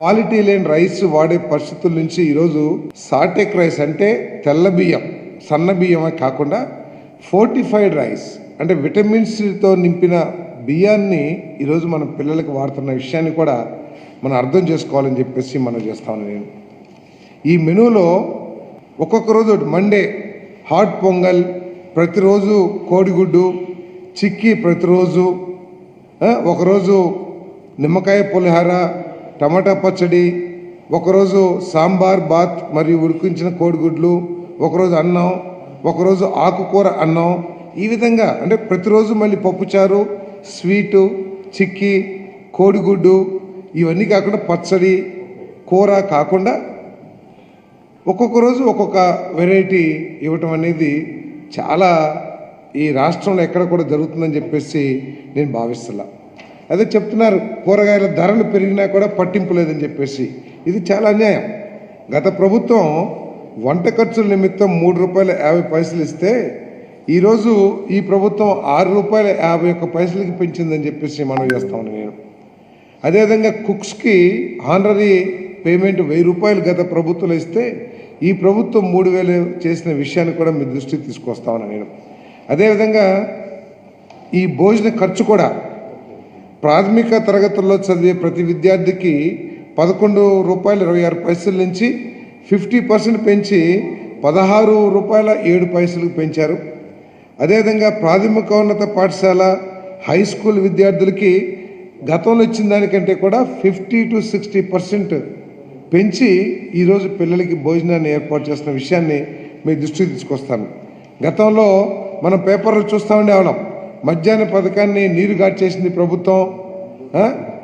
Quality లేని rice వాడే పరిస్థితుల నుంచి ఈరోజు సాటెక్ రైస్ అంటే తెల్ల బియ్యం సన్న బియ్యమే కాకుండా ఫోర్టిఫైడ్ రైస్ అంటే విటమిన్స్తో నింపిన బియ్యాన్ని ఈరోజు మన పిల్లలకు వాడుతున్న విషయాన్ని కూడా మనం అర్థం చేసుకోవాలని చెప్పేసి మనం చేస్తాను నేను ఈ మెనూలో ఒక్కొక్క రోజు మండే హాట్ పొంగల్ ప్రతిరోజు కోడిగుడ్డు చిక్కీ ప్రతిరోజు ఒకరోజు నిమ్మకాయ పులిహార టమాటా పచ్చడి ఒకరోజు సాంబార్ బాత్ మరియు ఉడికించిన కోడిగుడ్లు ఒకరోజు అన్నం ఒకరోజు ఆకుకూర అన్నం. ఈ విధంగా అంటే ప్రతిరోజు మళ్ళీ పప్పుచారు స్వీటు చిక్కీ కోడిగుడ్డు ఇవన్నీ కాకుండా పచ్చడి కూర కాకుండా ఒక్కొక్క రోజు ఒక్కొక్క వెరైటీ ఇవ్వటం అనేది చాలా ఈ రాష్ట్రంలో ఎక్కడ కూడా జరుగుతుందని చెప్పేసి నేను భావిస్తున్నా. అదే చెప్తున్నారు కూరగాయల ధరలు పెరిగినా కూడా పట్టింపు లేదని చెప్పేసి. ఇది చాలా అన్యాయం. గత ప్రభుత్వం వంట ఖర్చుల నిమిత్తం మూడు రూపాయల యాభై పైసలు ఇస్తే ఈరోజు ఈ ప్రభుత్వం ఆరు రూపాయల యాభై ఒక్క పైసలకి పెంచిందని చెప్పేసి మనం చేస్తామని నేను. అదేవిధంగా కుక్స్కి ఆనరీ పేమెంట్ వెయ్యి రూపాయలు గత ప్రభుత్వం ఇస్తే ఈ ప్రభుత్వం మూడు వేలు చేసిన విషయాన్ని కూడా మీ దృష్టికి తీసుకొస్తామని నేను. అదేవిధంగా ఈ భోజన ఖర్చు కూడా ప్రాథమిక తరగతుల్లో చదివే ప్రతి విద్యార్థికి పదకొండు రూపాయలు ఇరవై ఆరు పైసల నుంచి ఫిఫ్టీ పర్సెంట్ పెంచి పదహారు రూపాయల ఏడు పైసలకు పెంచారు. అదేవిధంగా ప్రాథమికోన్నత పాఠశాల హై స్కూల్ విద్యార్థులకి గతంలో ఇచ్చిన దానికంటే కూడా ఫిఫ్టీ టు సిక్స్టీ పర్సెంట్ పెంచి ఈరోజు పిల్లలకి భోజనాన్ని ఏర్పాటు చేస్తున్న విషయాన్ని మీ దృష్టికి తీసుకొస్తాను. గతంలో మనం పేపర్లు చూస్తూ ఉండేవాళ్ళం మధ్యాహ్న పథకాన్ని నీరు చేసింది ప్రభుత్వం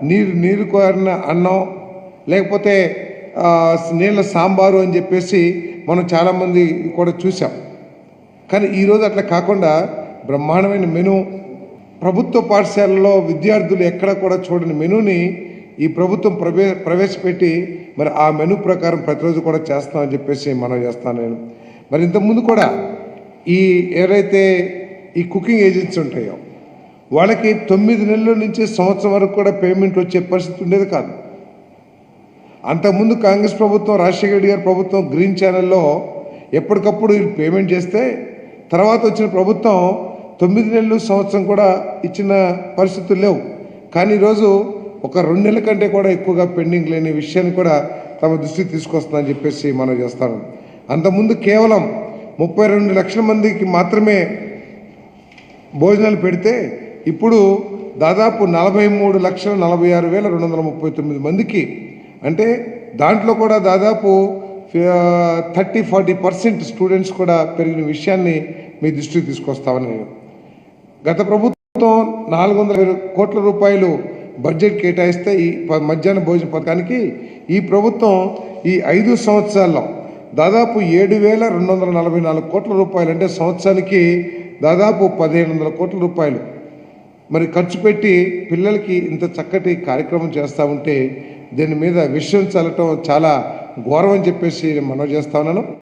నీరు నీరు కోరిన అన్నం లేకపోతే నీళ్ళ సాంబారు అని చెప్పేసి మనం చాలామంది కూడా చూసాం కానీ ఈరోజు అట్లా కాకుండా బ్రహ్మాండమైన మెను ప్రభుత్వ పాఠశాలలో విద్యార్థులు ఎక్కడ కూడా చూడని మెనూని ఈ ప్రభుత్వం ప్రవే ప్రవేశపెట్టి మరి ఆ మెనూ ప్రకారం ప్రతిరోజు కూడా చేస్తామని చెప్పేసి మనం చేస్తాను నేను. మరి ఇంతకుముందు కూడా ఈ ఎవరైతే ఈ కుకింగ్ ఏజెన్సీ ఉంటాయో. వాళ్ళకి తొమ్మిది నెలల నుంచి సంవత్సరం వరకు కూడా పేమెంట్ వచ్చే పరిస్థితి ఉండేది కాదు. అంతకుముందు కాంగ్రెస్ ప్రభుత్వం రాజశేఖర రెడ్డి గారి ప్రభుత్వం గ్రీన్ ఛానల్లో ఎప్పటికప్పుడు పేమెంట్ చేస్తే తర్వాత వచ్చిన ప్రభుత్వం తొమ్మిది నెలలు సంవత్సరం కూడా ఇచ్చిన పరిస్థితులు లేవు. కానీ ఈరోజు ఒక రెండు నెలల కంటే కూడా ఎక్కువగా పెండింగ్ లేని విషయాన్ని కూడా తమ దృష్టికి తీసుకొస్తుందని చెప్పేసి మనం చేస్తాను అంతకుముందు కేవలం ముప్పై రెండు లక్షల మందికి మాత్రమే భోజనాలు పెడితే ఇప్పుడు దాదాపు నలభై మూడు లక్షల నలభై ఆరు వేల రెండు వందల ముప్పై తొమ్మిది మందికి అంటే దాంట్లో కూడా దాదాపు థర్టీ ఫార్టీ పర్సెంట్ స్టూడెంట్స్ కూడా పెరిగిన విషయాన్ని మీ దృష్టికి తీసుకొస్తామని నేను. గత ప్రభుత్వం నాలుగు వందల కోట్ల రూపాయలు బడ్జెట్ కేటాయిస్తే ఈ ప- మధ్యాహ్న భోజన పథకానికి ఈ ప్రభుత్వం ఈ ఐదు సంవత్సరాల్లో దాదాపు ఏడు వేల రెండు వందల నలభై నాలుగు కోట్ల రూపాయలు అంటే సంవత్సరానికి దాదాపు పదిహేను వందల కోట్ల రూపాయలు. మరి ఖర్చు పెట్టి పిల్లలకి ఇంత చక్కటి కార్యక్రమం చేస్తూ ఉంటే దీని మీద విషయం చల్లటం చాలా ఘోరం అని చెప్పేసి నేను మనవి చేస్తా ఉన్నాను.